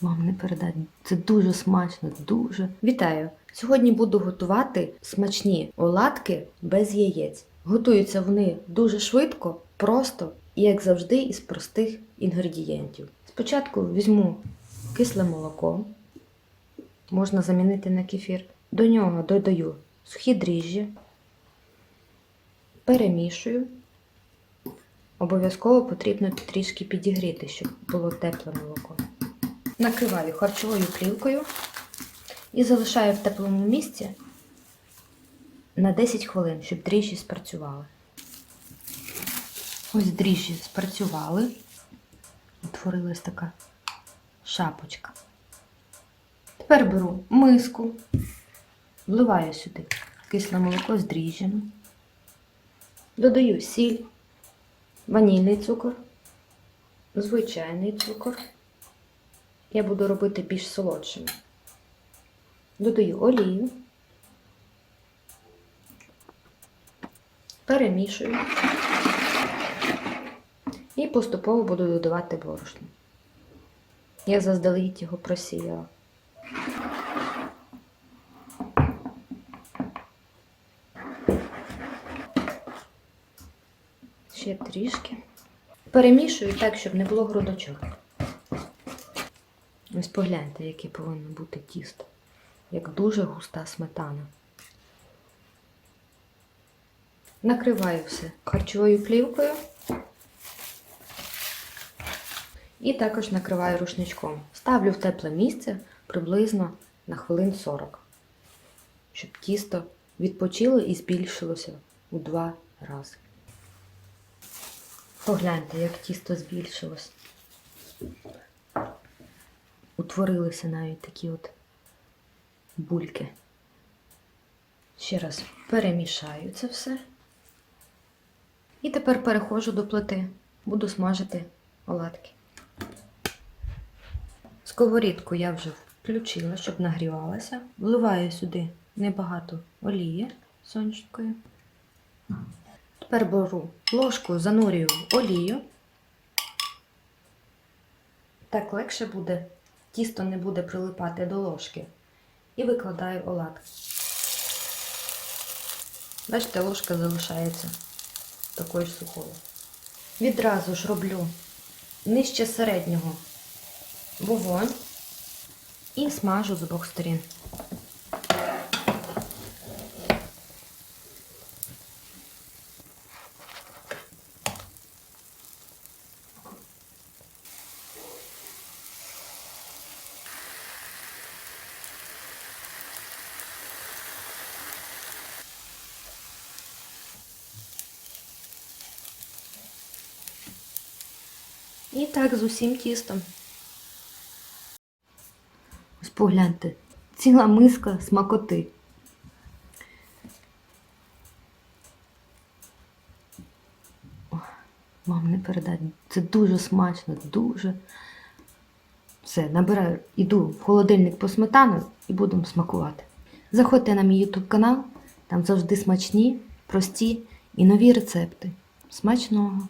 Вам не передати. Це дуже смачно, дуже. Вітаю! Сьогодні буду готувати смачні оладки без яєць. Готуються вони дуже швидко, просто і, як завжди, із простих інгредієнтів. Спочатку візьму кисле молоко, можна замінити на кефір. До нього додаю сухі дріжджі, перемішую. Обов'язково потрібно трішки підігріти, щоб було тепле молоко. Накриваю харчовою плівкою і залишаю в теплому місці на 10 хвилин, щоб дріжджі спрацювали. Ось дріжджі спрацювали. Утворилась така шапочка. Тепер беру миску, вливаю сюди кисле молоко з дріжджами, додаю сіль, ванільний цукор, звичайний цукор. Я буду робити більш солодшими. Додаю олію, перемішую і поступово буду додавати борошно. Я заздалегідь його просіяла. Ще трішки. Перемішую так, щоб не було грудочок. Ось погляньте, яке повинно бути тісто. Як дуже густа сметана. Накриваю все харчовою плівкою. І також накриваю рушничком. Ставлю в тепле місце приблизно на хвилин 40, щоб тісто відпочило і збільшилося у два рази. Погляньте, як тісто збільшилось. Утворилися навіть такі от бульки. Ще раз перемішаю це все. І тепер переходжу до плити. Буду смажити оладки. Сковорідку я вже включила, щоб нагрівалася. Вливаю сюди небагато олії сонячкою. Тепер беру ложку, занурюю в олію. Так легше буде, тісто не буде прилипати до ложки. І викладаю оладки. Бачите, ложка залишається такою ж сухою. Відразу ж роблю нижче середнього вогонь і смажу з обох сторін. І так з усім тістом. Ось погляньте, ціла миска смакоти. Вам не передати. Це дуже смачно, дуже. Все, набираю, іду в холодильник по сметану і будемо смакувати. Заходьте на мій YouTube канал, там завжди смачні, прості і нові рецепти. Смачного!